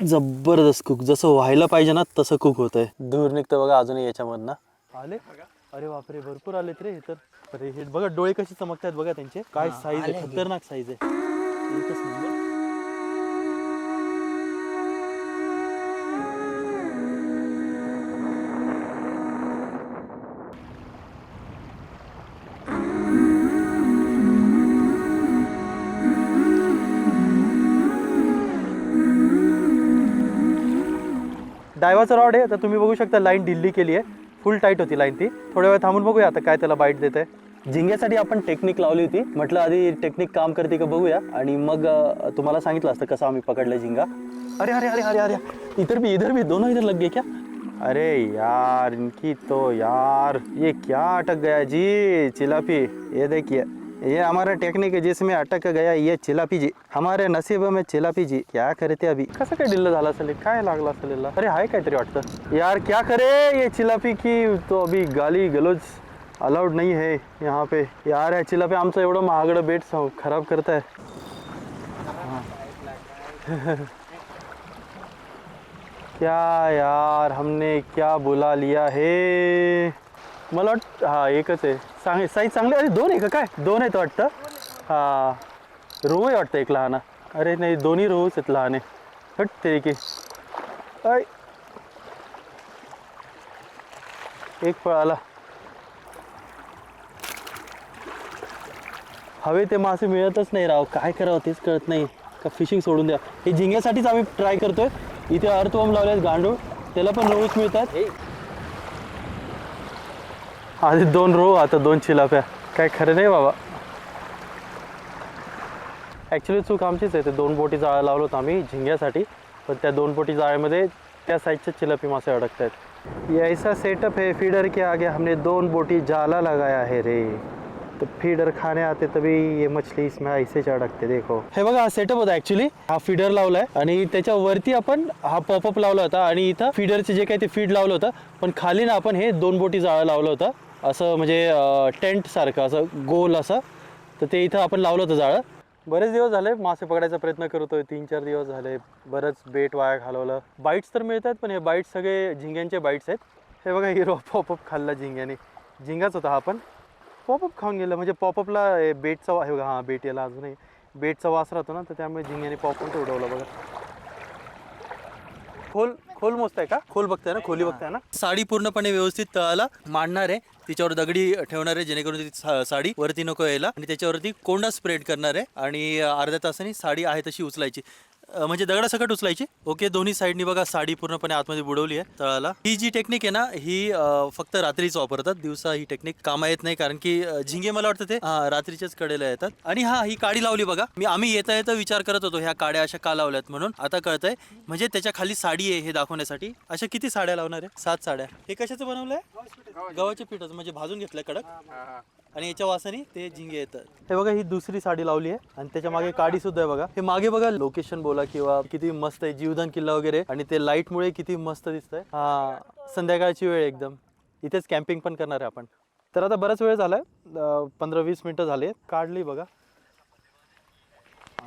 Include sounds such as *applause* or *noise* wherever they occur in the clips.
जबरदस्त कुक जसं व्हायला पाहिजे ना तसं कुक होत आहे दूर निघतं बघा अजूनही याच्यामधनं. आले? अरे बापरे भरपूर आलेत रे हे तर. अरे हे बघा डोळे कसे चमकतात बघा त्यांचे. काय साईज आहे? खतरनाक साईज आहे. एकच नंबर डायवाचा रॉड आहे तर तुम्ही बघू शकता लाईन ढिल्ली केली आहे. फुल टाईट होती लाईन ती. थोड्या वेळ थांबून बघूया आता काय त्याला बाईट देत झिंग्यासाठी आपण टेक्निक लावली होती. म्हटलं आधी टेक्निक काम करते का बघूया. आणि मग तुम्हाला सांगितलं असतं कसं आम्ही पकडलं झिंगा अरे अरे अरे अरे अरे. इधर भी इधर भी. दोनों इधर लग गए क्या? अरे यार इनकी तो यार. ये क्या अटक गया जी चिलापी. ये देखिए. ये हमारा टेक्निक है जिसमें अटक गया ये चिलापी जी। हमारे नसीब में चिलापी जी क्या करते अभी? कसं काय डिल्ल झालं असेल हे? काय लागलं असेल याला? अरे हाय काहीतरी वाटतं यार क्या करे ये चिलापी की? तो अभी गाली गलोज अलाउड नहीं है यहाँ पे। यार या चिलापी आमचं एवढं महागडं बेट स- खराब करताय *laughs* क्या यार हमने क्या बुला लिया है? मला हा एकच आहे चांगले साईज चांगली? अरे दोन आहे का? काय? दोन आहेत वाटतं? हा. रोहू आहे वाटतं एक लहान. अरे नाही दोन्ही रोहूच आहेत लहान. आहे हट ते की अय एक पळाला हवे ते मासे मिळतच नाही राव. काय करावं तेच कळत नाही. का फिशिंग सोडून द्या. हे झिंग्यासाठीच आम्ही ट्राय करतोय. इथे अर्थवम लावले गांडूळ. त्याला पण रोहूच मिळतात. आधी दोन रोहू आता दोन चिलाप्या. काय खरं नाही बाबा. ॲक्च्युली चूक आमचीच आहे. ते दोन बोटी जाळं लावलं होतं आम्ही झिंग्यासाठी. पण त्या दोन बोटी जाळ्यामध्ये त्या साईजचे चिलापी मासे अडकत आहेत ऐसा सेटअप है फीडर के आगे हमने दोन बोटी जाला लगाया है रे. तो फीडर खाने आते तभी ये मछली इसमें ऐसे अडकते देखो. हे बघा हा सेटअप होता ऍक्च्युली हा फीडर लावलाय. आणि त्याच्या वरती आपण हा पॉपअप लावला होता. आणि इथं फीडरचे जे काही ते फीड लावलं होतं. पण खाली ना आपण हे दोन बोटी जाळं लावलं होतं असं म्हणजे टेंटसारखं असं गोल असं. तर ते इथं आपण लावलं होतं जाळं. बरेच दिवस झाले मासे पकडायचा प्रयत्न करतोय तीन चार दिवस झाले बरंच बेट वाया घालवलं. बाईट्स तर मिळतात पण हे बाईट्स सगळे झिंग्यांचे बाईट्स आहेत. हे बघा हिरो पॉपअप खाल्ला झिंग्याने. झिंगाच होता हा पण. पॉपअप खाऊन गेलं. म्हणजे पॉपअपला बेटचा हे बघा हां बेट याला अजूनही बेटचा वास राहतो ना तर त्यामुळे झिंग्याने पॉपअप उडवलं बघा. खोल खोल मोजताय का? खोल बघताय ना खोली बघताय ना? साडी पूर्णपणे व्यवस्थित तळाला मांडणार आहे. तिच्यावर दगडी ठेवणार आहे जेणेकरून ती सा- साडी वरती नको यायला. आणि त्याच्यावरती कोंडा स्प्रेड करणार आहे. आणि अर्ध्या तासाने साडी आहे तशी उचलायची. अं, म्हणजे दगडासकट उचलायची. ओके दोन्ही साईडनी बघा साडी पूर्णपणे आतमध्ये बुडवली आहे तळाला. ही जी टेक्निक आहे ना ही फक्त रात्रीच वापरतात. दिवसा ही टेक्निक कामा येत नाही कारण की झिंगे मला वाटतं ते हा, रात्रीच्याच कडेला येतात. आणि हा ही काडी लावली बघा. मी आम्ही येता येता विचार करत होतो ह्या काड्या अशा का लावल्यात म्हणून. आता कळतंय म्हणजे त्याच्याखाली साडी आहे हे दाखवण्यासाठी. अशा किती साड्या लावणार आहे? सात साड्या. हे कशाचं बनवलंय? गव्हाच्या पिठाचं म्हणजे भाजून घेतलंय कडक. आणि याच्या वासाने ते झिंगे येतात. हे बघा ही दुसरी साडी लावली आहे. आणि त्याच्यामागे काडी सुद्धा आहे बघा. हे मागे बघा लोकेशन बोला किंवा किती मस्त आहे जीवदान किल्ला वगैरे. आणि ते लाइट मुळे किती मस्त दिसतंय. हा संध्याकाळची वेळ आहे एकदम. इथेच कॅम्पिंग पण करणार आहे आपण. तर आता बराच वेळ झालाय. पंधरा वीस मिनिटं झाले काढली बघा.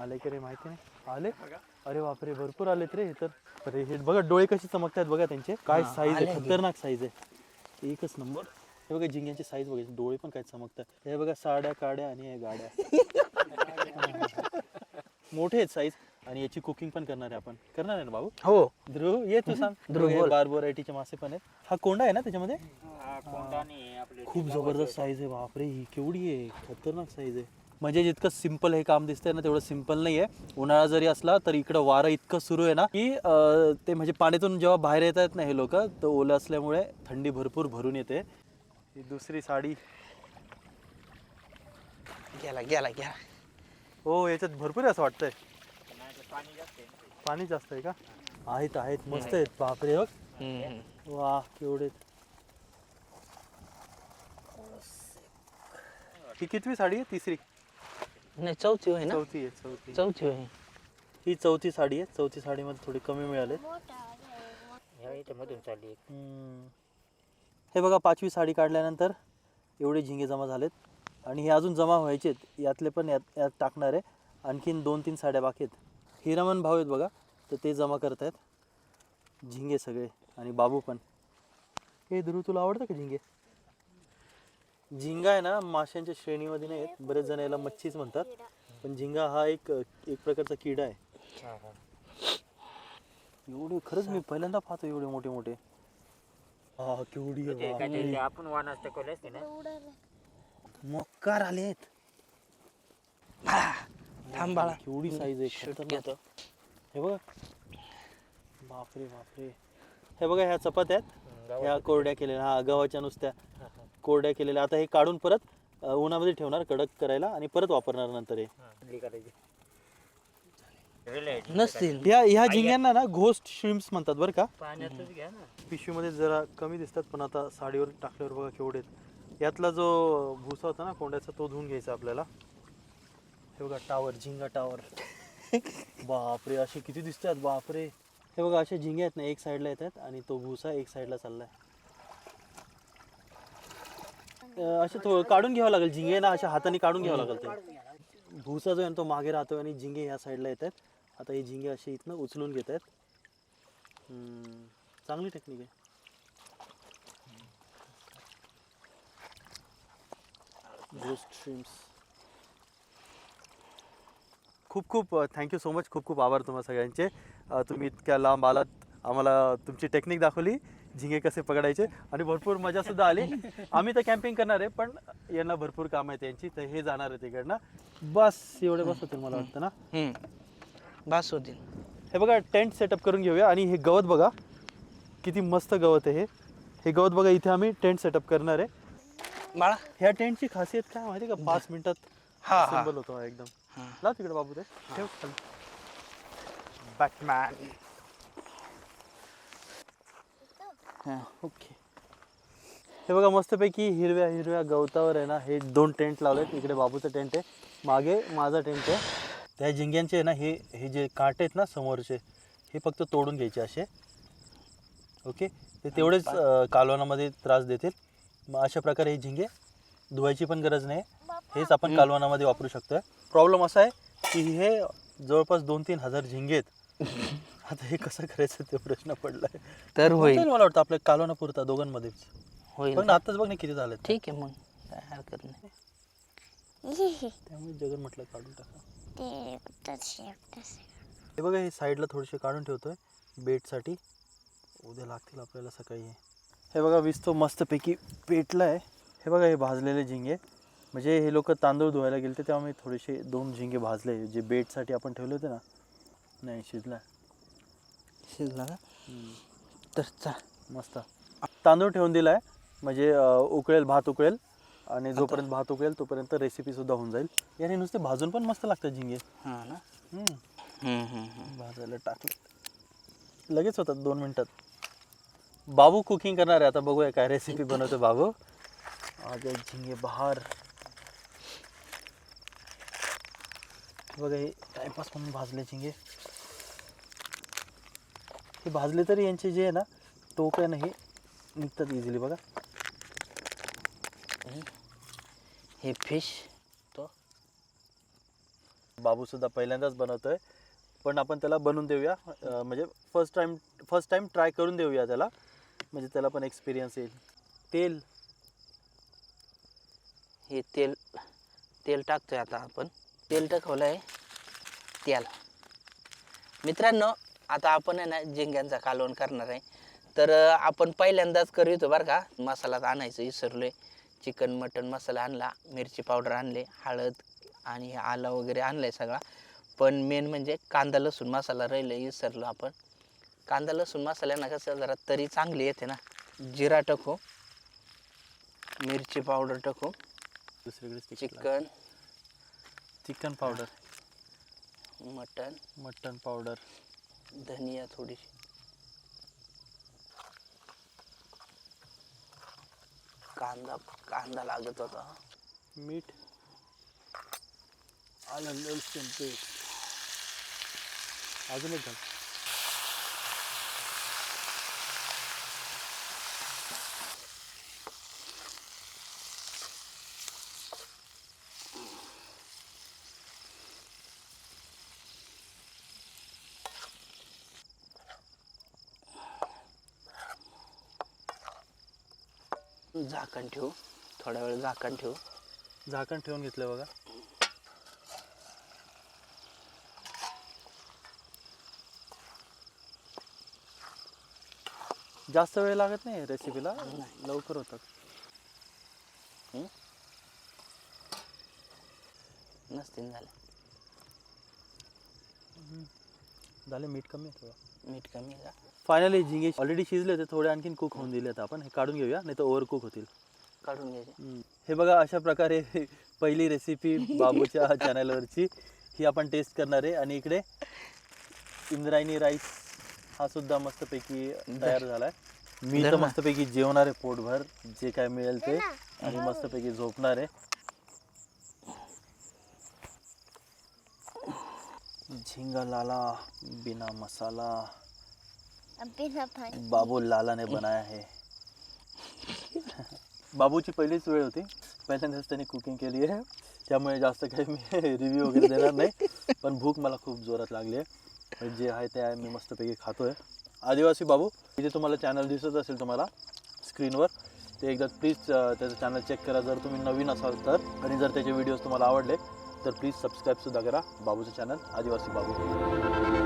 आले की रे माहिती नाही. आले? अरे बापरे भरपूर आलेत रे हे तर. अरे हे बघा डोळे कसे चमकतात बघा त्यांचे. काय साईज आहे? खतरनाक साईज आहे. एकच नंबर हे बघा झिंग्यांची साईज बघायची डोळे पण काय चमकतात. हे बघा साड्या काड्या आणि हे गाड्या. *laughs* मोठे आहेत साईज आणि याची कुकिंग पण करणार आहे आपण. करणार आहे ना बाबू? हो. ध्रुव ये तू सांग. *laughs* ध्रुव बार व्हरायटीचे मासे पण आहेत. हा कोंडा आहे ना त्याच्यामध्ये? खूप जबरदस्त साईज आहे बापरे ही केवढी आहे. खतरनाक साईज आहे. म्हणजे जितकं सिंपल हे काम दिसतंय ना तेवढं सिंपल नाही आहे उन्हाळा जरी असला तर इकडं वारं इतकं सुरू आहे ना की ते म्हणजे पाण्यातून जेव्हा बाहेर येत आहेत ना हे लोक तर ओलं असल्यामुळे थंडी भरपूर भरून येते. ही दुसरी साडी. गेला गेला गेला. हो याच्यात भरपूर आहे असं वाटतंय. पाणी जास्त आहे का? आहेत आहेत. मस्त आहेत. बापरे बघ. वा केवढे ही कितवी साडी आहे? तिसरी. नाही चौथी होय ना? चौथी आहे चौथी. चौथी होय. ही चौथी साडी आहे. चौथी साडीमध्ये थोडी कमी मिळाले मधून चालली हे बघा पाचवी साडी काढल्यानंतर एवढे झिंगे जमा झालेत. आणि हे अजून जमा व्हायचेत यातले पण यात यात टाकणार आहे. आणखीन दोन तीन साड्या बाकी आहेत. हिरामन भाव आहेत बघा तर ते जमा करतायत. झिंगे सगळे आणि बाबू पण. हे ध्रुव तुला आवडतं का झिंगे? झिंगा आहे ना माशांच्या श्रेणीमध्ये नाही येत बरेच जण याला मच्छीच म्हणतात. पण झिंगा हा एक एक प्रकारचा किडा आहे. एवढे खरंच मी पहिल्यांदा पाहतो एवढे मोठे मोठे. हा केवढी आहे ते बा. काय ते आपण वानास टाकले असते ना. मक्कार आलेत. थांब बाळा. केवढी साईज आहे शूट खतरनाक. घेतो. हे बघा. बापरे बापरे. हे बघा ह्या चपात्या आहेत ह्या कोरड्या केलेल्या हा गव्हाच्या नुसत्या कोरड्या केलेल्या. आता हे काढून परत अ, उन्हामध्ये ठेवणार कडक करायला आणि परत वापरणार नंतर हे. नसतील. ह्या ह्या झिंग्यांना ना घोस्ट श्रिम्स म्हणतात बरं का. पाण्यातच घ्या ना. पिशवीमध्ये जरा कमी दिसतात पण आता साडीवर टाकल्यावर बघा केवढे आहेत. यातला जो भुसा होता ना कोंड्याचा तो धुवून घ्यायचा आपल्याला. हे बघा टावर झिंगा टावर *laughs* बापरे असे किती दिसतात बापरे. हे बघा असे झिंगे आहेत ना एक साईडला येतात आणि तो भुसा एक साईडला चाललाय. अं, असे तो काढून घ्यावं लागेल झिंगे ना अशा हाताने काढून घ्यावं लागेल ते. भुसा जो आहे ना तो मागे राहतो आणि झिंगे ह्या साईडला येतात. आता हे झिंगे असे इथनं उचलून घेत आहेत. हम्म, चांगली टेक्निक आहे. गोस्ट स्ट्रीम्स खूप खूप थँक्यू सो मच खूप खूप आभार तुम्हा सगळ्यांचे. तुम्ही इतक्या लांब आलात. आम्हाला तुमची टेक्निक दाखवली. झिंगे कसे पकडायचे. आणि भरपूर मजा सुद्धा आली. आम्ही तर कॅम्पिंग करणार आहे पण यांना भरपूर काम आहे त्यांची तर हे जाणार आहे तिकडनं बस एवढे बस होतील मला वाटतं ना? बास होतील हे बघा टेंट सेटअप करून घेऊया आणि हे गवत बघा किती मस्त गवत आहे हे. हे गवत बघा इथे आम्ही टेंट सेटअप करणार आहे. बाळा. ह्या टेंटची खासियत काय माहिती का? पाच मिनिटात हा सिंबल होतो हा एकदम. लाव तिकडे बाबू ते ठेव खाली. बॅटमॅन हा. ओके. हे बघा मस्तपैकी हिरव्या हिरव्या गवतावर आहे ना हे दोन टेंट लावलेत. इकडे बाबूचं टेंट आहे. मागे माझा टेंट आहे. त्या झिंग्यांचे आहे ना हे हे जे काटे आहेत ना समोरचे हे फक्त तोडून घ्यायचे असे. ओके? ते तेवढेच कालवनामध्ये त्रास देतील. मग अशा प्रकारे हे झिंगे धुवायची पण गरज नाही. हेच आपण कालवनामध्ये वापरू शकतोय. प्रॉब्लेम असा आहे की हे जवळपास दोन तीन हजार झिंगे आहेत. *laughs* आता हे कसं करायचं ते प्रश्न पडलाय. तर होईल. मला वाटतं आपल्या कालवना पुरता दोघांमध्येच. होईल. बघ ना आताच बघ ना किती झालं ठीक आहे मग. काय हरकत नाही. *laughs* त्यामुळे जगन म्हटलं काढून टाका. हे बघा हे साईडला थोडेसे काढून ठेवतोय बेटसाठी उद्या लागतील आपल्याला सकाळी. हे हे बघा वीस तो मस्तपैकी पेटला आहे हे बघा हे भाजलेले झिंगे. म्हणजे हे लोक तांदूळ धुवायला गेले तेव्हा मी थोडेसे दोन झिंगे भाजले. जे बेटसाठी आपण ठेवले होते ना. नाही शिजला. शिजला का? तर चा. मस्त. तांदूळ ठेवून दिलाय. म्हणजे अं, उकळेल भात उकळेल. आणि जोपर्यंत भात उकळेल तोपर्यंत रेसिपी सुद्धा होऊन जाईल. याने नुसते भाजून पण मस्त लागतात झिंगे. हा ना? हम्म. भाजायला टाकले. लगेच होतात दोन मिनिटात. बाबू कुकिंग करणार आहे. आता बघूया काय रेसिपी बनवतो बाबू. आज आहे झिंगे बहार. बघा हे टाइमपास म्हणून भाजले झिंगे. हे भाजले तरी यांचे जे आहे ना टोक आहे ना हे निघतात इझिली बघा. हे फिश तो. बाबू सुद्धा पहिल्यांदाच बनवतोय. पण आपण त्याला बनवून देऊया. अं, म्हणजे first time first time try करून देऊया त्याला. म्हणजे त्याला पण एक्सपिरियन्स येईल. तेल. हे तेल तेल टाकतोय आता आपण. तेल टाकवलं आहे तेल मित्रांनो आता आपण आहे ना झिंग्यांचा कालवण करणार आहे. तर अं, आपण पहिल्यांदाच करीतो बरं का. मसाला आणायचं विसरलोय चिकन मटन मसाला आणला मिरची पावडर आणले हळद आणि आला वगैरे आणलाय सगळा. पण मेन म्हणजे कांदा लसूण मसाला राहिलं विसरलो आपण. कांदा लसूण मसाल्यानं कसं जरा तरी चांगली येते ना. जिरा टाकू मिरची पावडर टाकू दुसरीकडे chicken. Chicken powder. Mutton. Mutton powder. धनिया थोडीशी. कांदा कांदा लागत होता. मीठ आलं लसूण पेस्ट. अजून एक घाल. झाकण ठेवू. थोडा वेळ झाकण ठेवू. झाकण ठेवून घेतलं बघा. जास्त वेळ लागत नाही रेसिपीला? लवकर होतात. नसतील झालं. झाले मीठ कमी आहे थोडं. मीठ कमी फायनली झिंगे ऑलरेडी शिजले होते थोडे आणखीन कुक होऊन दिले आता आपण. हे काढून घेऊया नाही तर ओव्हर कुक होतील. काढून घ्यायचे. हे बघा अशा प्रकारे *laughs* पहिली रेसिपी बाबूच्या *laughs* चॅनलवरची ही आपण टेस्ट करणार आहे. आणि इकडे इंद्रायणी राईस हा सुद्धा मस्तपैकी तयार झालाय. मी तर. मस्तपैकी जेवणार आहे पोटभर. जे काय मिळेल ते. आणि मस्तपैकी झोपणार आहे. झिंगा लाला बिना मसाला. बिना बाबू लाला ने बनाया है. बाबूची पहिलीच वेळ होती. पहिल्यांदाच त्यांनी कुकिंग केली आहे. त्यामुळे जास्त काही मी *laughs* रिव्ह्यू वगैरे देणार नाही. पण भूक मला खूप जोरात लागली आहे. म्हणजे जे आहे ते आहे मी मस्तपैकी खातोय. आदिवासी बाबू इथे तुम्हाला चॅनल दिसत असेल तुम्हाला स्क्रीनवर ते एकदा प्लीज त्याचं चॅनल चेक करा. जर तुम्ही नवीन असाल तर आणि जर त्याचे व्हिडिओज तुम्हाला आवडले तर प्लीज सबस्क्राईबसुद्धा करा. बाबूचं चॅनल आदिवासी बाबू.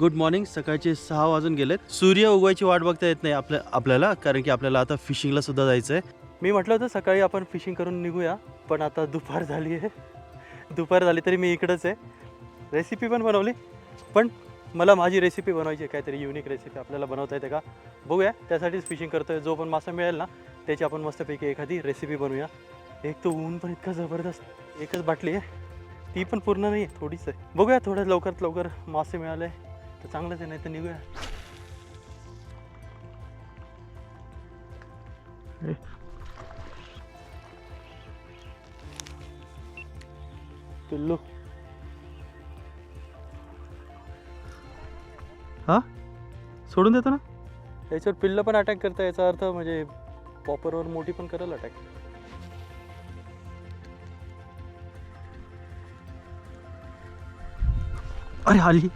गुड मॉर्निंग सकाळचे सहा वाजून गेलेत. सूर्य उगवायची वाट बघता येत नाही आपल्या आपल्याला कारण की आपल्याला आता फिशिंगला सुद्धा जायचं आहे मी म्हटलं होतं सकाळी आपण फिशिंग करून निघूया पण आता दुपार झाली आहे. दुपार झाली तरी मी इकडंच आहे. रेसिपी पण बनवली. पण मला माझी रेसिपी बनवायची आहे. काहीतरी युनिक रेसिपी आपल्याला बनवता येते का? बघूया. त्यासाठीच फिशिंग करतोय. जो पण मासा मिळेल ना त्याची आपण मस्तपैकी एखादी रेसिपी बनवूया. एक तर ऊन पण इतका जबरदस्त. एकच बाटली आहे. ती पण पूर्ण नाही आहे थोडीच आहे. बघूया थोड्या लवकरात लवकर मासे मिळाले. तर चांगलंच आहे नाही तर निघूया. पिल्लू. हा? सोडून देतो ना? याच्यावर पिल्लं पण अटॅक करता याचा अर्थ म्हणजे पॉपरवर मोठी पण करेल अटॅक अरे आली.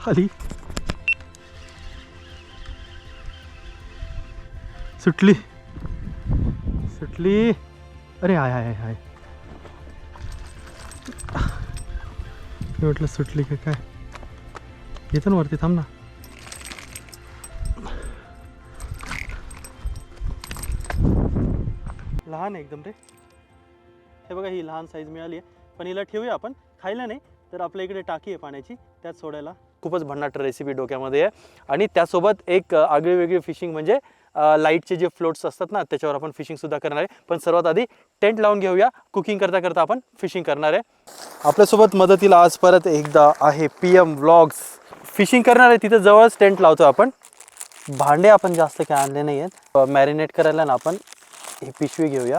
खाली. सुटली. सुटली. अरे हाय हाय हाय मी म्हटलं सुटली का काय? येतो ना वरती थांब ना. लहान आहे एकदम रे. हे बघा ही लहान साईज मिळाली आहे. पण हिला ठेवूया आपण. खायला नाही तर आपल्या इकडे टाकी आहे पाण्याची. त्यात सोडायला. खूपच भन्नाट रेसिपी डोक्यामध्ये आहे. आणि त्यासोबत एक आगळी वेगळी फिशिंग म्हणजे लाईटचे जे फ्लोट्स असतात ना त्याच्यावर आपण फिशिंगसुद्धा करणार आहे. पण सर्वात आधी टेंट लावून घेऊया. कुकिंग करता करता आपण फिशिंग करणार आहे. आपल्यासोबत मदतीला आज परत एकदा आहे पी एम व्लॉग्स फिशिंग करणार आहे तिथे जवळच टेंट लावतो आपण. भांडे आपण जास्त काय आणले नाही आहेत मॅरिनेट करायला ना आपण ही पिशवी घेऊया.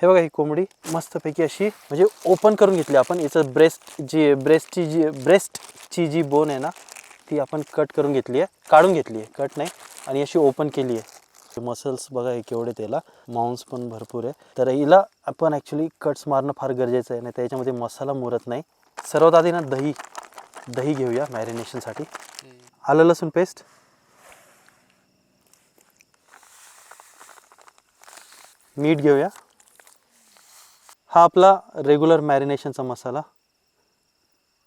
हे बघा ही कोंबडी मस्तपैकी अशी म्हणजे ओपन करून घेतली आपण. याचं ब्रेस्ट जी ब्रेस्टची जी ब्रेस्टची जी बोन आहे ना ती आपण कट करून घेतली आहे. काढून घेतली आहे कट नाही. आणि अशी ओपन केली आहे. मसल्स बघा हे केवढे त्याला. मांस पण भरपूर आहे. तर हिला आपण ॲक्च्युली कट्स मारणं फार गरजेचं आहे. नाही त्याच्यामध्ये मसाला मुरत नाही. सर्वात आधी ना दही दही घेऊया मॅरिनेशनसाठी आलं लसूण पेस्ट मीठ घेऊया. हा आपला रेग्युलर मॅरिनेशनचा मसाला.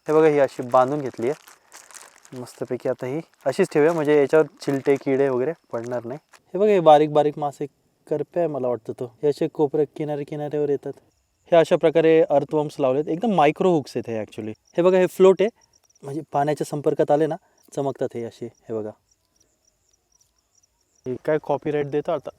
हे बघा ही अशी बांधून घेतली आहे. मस्तपैकी आता ही अशीच ठेवूया म्हणजे याच्यावर चिलटे किडे वगैरे पडणार नाही. हे बघा हे बारीक बारीक मासे करपे आहे मला वाटतं तो. हे असे कोपरे किनारे किनाऱ्यावर येतात. हे अशा प्रकारे अर्थवम्स लावलेत. एकदम मायक्रो हुक्स आहेत हे ॲक्च्युली हे बघा हे फ्लोट आहे. म्हणजे पाण्याच्या संपर्कात आले ना चमकतात हे असे. हे बघा. हे काय कॉपीराईट देतो आता?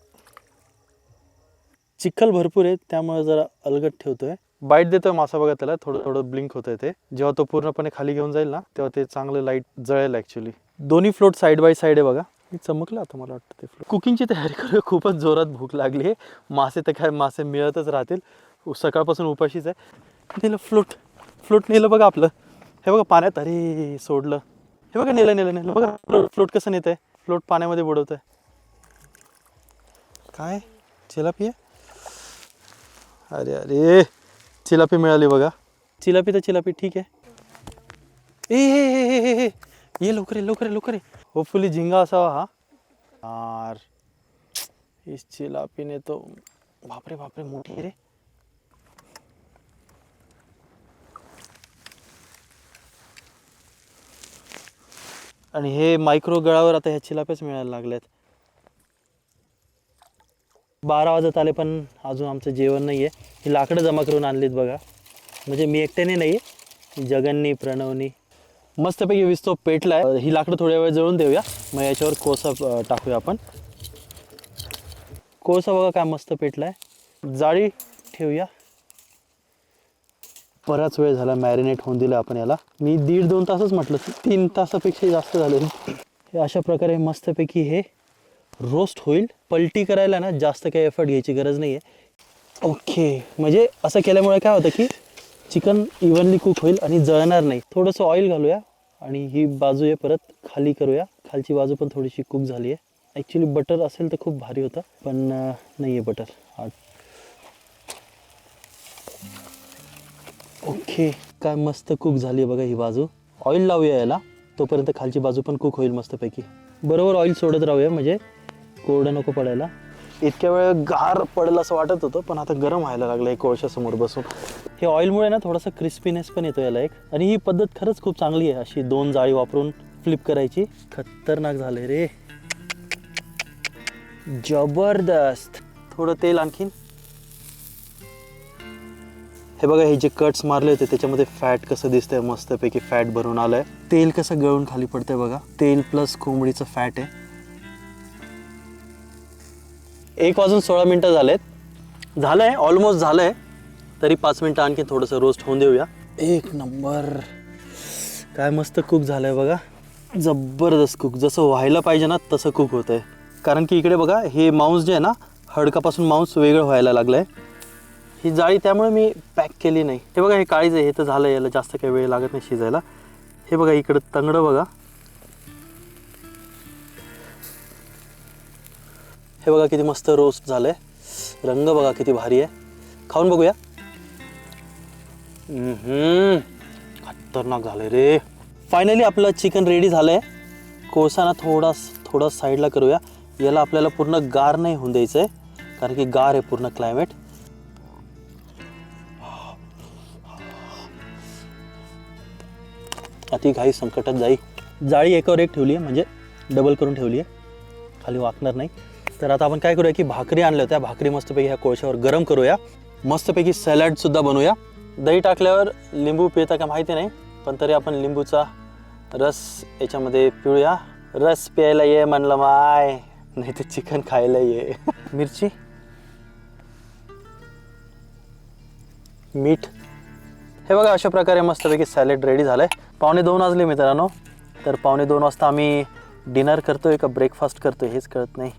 चिखल भरपूर आहे त्यामुळे जरा अलगट ठेवतोय. बाईट देतोय मासा बघा त्याला थोडं थोडं ब्लिंक होतंय ते. जेव्हा तो पूर्णपणे खाली घेऊन जाईल ना तेव्हा ते चांगलं लाइट जळेल ॲक्च्युली दोन्ही फ्लोट साईड बाय साईड आहे बघा. मी चमकलं आता मला वाटतं ते फ्लोट कुकिंगची तयारी करू खूपच जोरात भूक लागली आहे. मासे तर काय मासे मिळतच राहतील. सकाळपासून उपाशीच आहे. नेलं फ्लोट फ्लोट नेलं बघा आपलं. हे बघा पाण्यात अरे सोडलं. हे बघा नेलं नेलं नेलं. बघा फ्लोट फ्लोट कसं नेत आहे फ्लोट पाण्यामध्ये बुडवत आहे काय? चिलापी पिया? अरे अरे. चिलापी मिळाली बघा. चिलापी तर चिलापी ठीक आहे. ए हे हे हे हे हे ये लवकर ये लवकर ये लवकर होपफुली झिंगा असावा हा. यार इस चिलापीने तो बापरे बापरे मोठी आहे रे. आणि हे मायक्रो गळावर आता ह्या चिलाप्याच मिळायला लागल्यात. बारा वाजत आले पण अजून आमचं जेवण नाही आहे ही लाकडं जमा करून आणलीत बघा. म्हणजे मी एकट्याने नाही आहे जगननी प्रणवनी. मस्तपैकी विस्तो पेटला आहे ही लाकडं थोड्या वेळ जळून देऊया. मग याच्यावर कोळसा टाकूया आपण. कोळसा बघा काय मस्त पेटला आहे जाळी ठेवूया. बराच वेळ झाला मॅरिनेट होऊन दिलं आपण याला. मी दीड दोन तासच म्हटलं तीन तासापेक्षा जास्त झाले हे अशा प्रकारे मस्तपैकी हे रोस्ट होईल पलटी करायला ना जास्त काही एफर्ट घ्यायची गरज नाही आहे ओके म्हणजे असं केल्यामुळे काय होतं की चिकन इव्हनली कुक होईल आणि जळणार नाही. थोडंसं ऑइल घालूया आणि ही बाजू आहे परत खाली करूया. खालची बाजू पण थोडीशी कुक झाली आहे. ॲक्च्युली बटर असेल तर खूप भारी होतं पण नाही आहे बटर ओके काय मस्त कुक झाली आहे बघा ही बाजू. ऑइल लावूया याला. तोपर्यंत खालची बाजू पण कुक होईल मस्तपैकी. बरोबर ऑइल सोडत राहूया. म्हणजे कोरडं नको पडायला. इतक्या वेळ गार पडेल असं वाटत होतं पण आता गरम व्हायला लागलं एक कोळशासमोर बसून. हे ऑइलमुळे ना थोडासा क्रिस्पीनेस पण येतो याला एक. आणि ही पद्धत खरंच खूप चांगली आहे अशी दोन जाळी वापरून फ्लिप करायची. खतरनाक झाले रे. जबरदस्त. थोडं तेल आणखीन. हे बघा हे जे कट्स मारले होते त्याच्यामध्ये फॅट कसं दिसतंय मस्तपैकी फॅट भरून आलंय. तेल कसं गळून खाली पडतंय बघा. तेल प्लस कोंबडीचं फॅट आहे. एक वाजून सोळा मिनटं झालेत. आहे ऑलमोस्ट झालं आहे तरी पाच मिनटं आणखी थोडंसं रोस्ट होऊन देऊया. एक नंबर. काय मस्त कुक आहे बघा. जबरदस्त कुक जसं व्हायला पाहिजे ना तसं कुक होतंय. कारण की इकडे बघा हे मांस जे आहे ना हडकापासून मांस वेगळं व्हायला लागलं आहे ही जाळी त्यामुळे मी पॅक केली नाही. हे बघा हे काळीच आहे हे तर झालं याला जास्त काही वेळ लागत नाही शिजायला. हे बघा इकडं तंगडं बघा. हे बघा किती मस्त रोस्ट झालंय. रंग बघा किती भारी आहे. खाऊन बघूया. खतरनाक झालंय रे. फायनली आपलं चिकन रेडी झालंय. कोळसा ना थोडा थोडा साईडला करूया. याला आपल्याला पूर्ण गार नाही होऊन द्यायचं आहे कारण की गार आहे पूर्ण क्लायमेट अति घाई संकटात जाई. जाळी एकावर एक ठेवली आहे म्हणजे डबल करून ठेवली आहे खाली वाकणार नाही. तर आता आपण काय करूया की भाकरी आणल्या होत्या. भाकरी मस्तपैकी ह्या कोळशावर गरम करूया. मस्तपैकी सॅलडसुद्धा बनवूया. दही टाकल्यावर लिंबू पिळता का माहिती नाही पण तरी आपण लिंबूचा रस याच्यामध्ये पिळूया. रस प्यायला ये म्हणलं माय नाही तर चिकन खायला ये. मिरची? मीठ. हे बघा अशा प्रकारे मस्तपैकी सॅलेड रेडी झालंय. पावणे दोन वाजले मित्रांनो. तर पावणे दोन वाजता आम्ही डिनर करतोय का ब्रेकफास्ट करतोय हेच कळत नाही.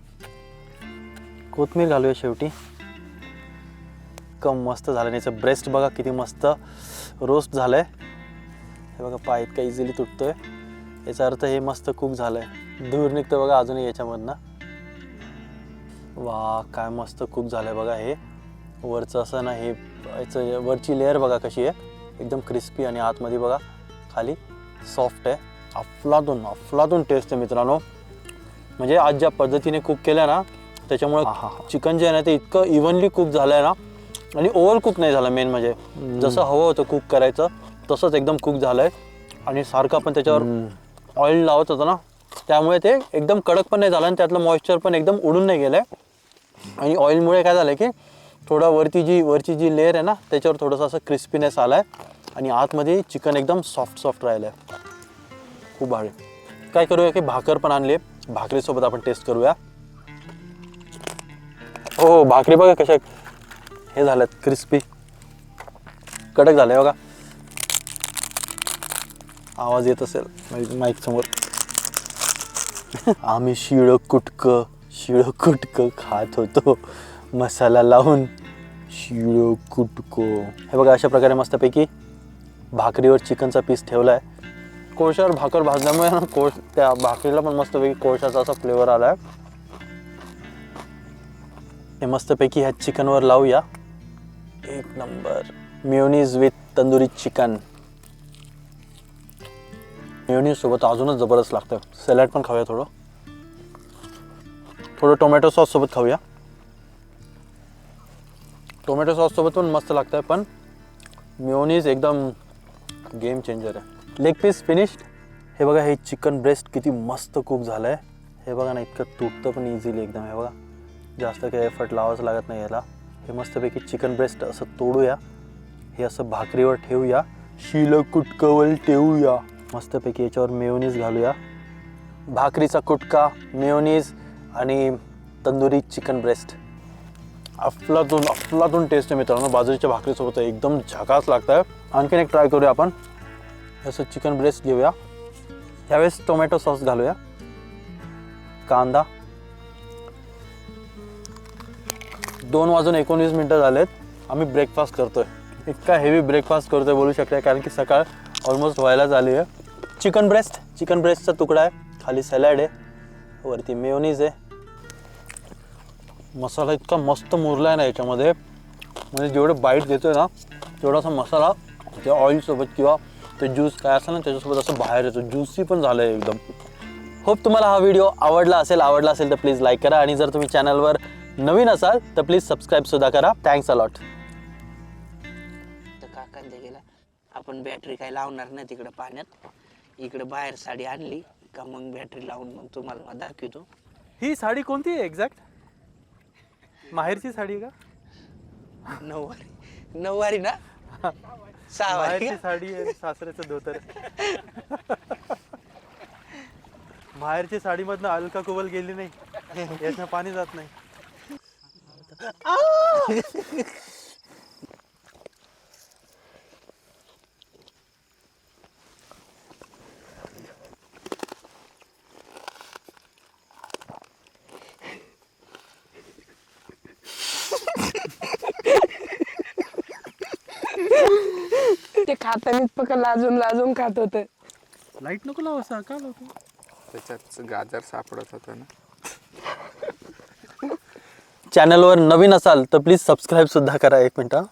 कोथमीर घालूया शेवटी. कम मस्त झालं याचं ब्रेस्ट बघा किती मस्त रोस्ट झालंय. हे बघा पाय इतका इझिली तुटतोय. याचा अर्थ हे मस्त कुक झालंय. दूर निघतं बघा अजूनही याच्यामधनं. वा काय मस्त कुक झालंय बघा हे. वरचं असं ना हे याचं वरची लेअर बघा कशी आहे. एकदम क्रिस्पी आणि आतमध्ये बघा खाली सॉफ्ट आहे. अफलातून अफलातून टेस्ट आहे मित्रांनो. म्हणजे आज ज्या पद्धतीने कुक केलं ना त्याच्यामुळे चिकन जे आहे ना ते इतकं इव्हनली कुक झालं आहे ना आणि ओव्हर कुक नाही झालं मेन म्हणजे. जसं हवं होतं कुक करायचं तसंच एकदम कुक झालं आहे आणि सारखं आपण त्याच्यावर ऑइल लावत होतं ना त्यामुळे ते एकदम कडक पण नाही झालं आणि त्यातलं मॉइश्चर पण एकदम उडून नाही गेलं आणि ऑइलमुळे काय झालं की थोडा वरती जी वरची जी लेअर आहे ना त्याच्यावर थोडंसं असं क्रिस्पीनेस आला आहे आणि आतमध्ये चिकन एकदम सॉफ्ट सॉफ्ट राहिलं आहे खूप भारी. काय करूया की भाकर पण आणली. भाकरीसोबत आपण टेस्ट करूया. हो भाकरी बघा कशा हे झाल्यात क्रिस्पी कडक झालंय बघा. आवाज येत असेल माईक समोर. *laughs* आम्ही शिळ कुटक शिळ कुटक खात होतो. मसाला लावून शिळ कुटकं. हे बघा अशा प्रकारे मस्तपैकी भाकरीवर चिकनचा पीस ठेवलाय. कोळशावर भाकर भाजल्यामुळे ना कोळ त्या भाकरीला पण मस्तपैकी कोळशाचा असा फ्लेवर आलाय. हे मस्तपैकी ह्या चिकनवर लावूया. एक number. Mayonnaise with tandoori chicken mayonnaise सोबत अजूनच जबरदस्त लागतं सॅलड पण खाऊया थोडं. थोडं टोमॅटो सॉस सोबत खाऊया. टोमॅटो सॉस सोबत पण मस्त लागतंय पण मिओनीज एकदम गेम चेंजर आहे. लेग पीस फिनिश्ड हे बघा हे चिकन ब्रेस्ट किती मस्त कुक झालं आहे हे बघा ना इतकं तुटतं पण इझिली एकदम. हे बघा. जास्त काही एफर्ट लावाच लागत नाही याला. हे मस्तपैकी चिकन ब्रेस्ट असं तोडूया. हे असं भाकरीवर ठेवूया. शिलं कुटकवल ठेवूया. मस्तपैकी याच्यावर मेयोनीज घालूया. भाकरीचा कुटका मेयोनीज आणि तंदुरी चिकन ब्रेस्ट अफलातून अफलातून टेस्ट आहे मित्रांनो. बाजरीच्या भाकरीसोबत एकदम झकास लागत आहे आणखीन एक ट्राय करूया आपण. असं चिकन ब्रेस्ट घेऊया. ह्यावेळेस टोमॅटो सॉस घालूया. कांदा. दोन वाजून एकोणीस मिनटं झालेत. आम्ही ब्रेकफास्ट करतोय. इतका हेवी ब्रेकफास्ट करतो आहे बोलू शकते कारण की सकाळ ऑलमोस्ट व्हायला झाली आहे. चिकन ब्रेस्ट चिकन ब्रेस्टचा तुकडा आहे. खाली सॅलॅड आहे. वरती मेयोनीज आहे. मसाला इतका मस्त मुरला आहे ना याच्यामध्ये. म्हणजे जेवढं बाईट देतोय ना तेवढा असा मसाला त्या ऑइलसोबत किंवा ते ज्यूस काय असेल ना त्याच्यासोबत असं बाहेर येतो. ज्यूसी पण झालं आहे एकदम. होप तुम्हाला हा व्हिडिओ आवडला असेल आवडला असेल तर प्लीज लाईक करा. आणि जर तुम्ही चॅनलवर नवीन असाल तर प्लीज सबस्क्राईब सुद्धा करा. थँक्स अलॉट तर काकांच्या गेला आपण बॅटरी काय लावणार नाही तिकडं पाण्यात. इकडे बाहेर साडी आणली का मग बॅटरी लावून मग तुम्हाला दाखवतो. ही साडी कोणती आहे एक्झॅक्ट माहेरची साडी आहे का? नऊवारी. नऊवारी ना? सहावारी. माहेरची? साडी आहे सासऱ्याचं धोतर. माहेरची साडीमधनं अलका कुबल गेली नाही. यातनं पाणी जात नाही. ते खातानीच फक्त लाजून लाजून खात होत. लाइट नको लावा असा का लावतो त्याच्यात गाजर सापडत होतं ना. चॅनलवर नवीन असाल तर प्लीज सबस्क्राईबसुद्धा करा एक मिनटं.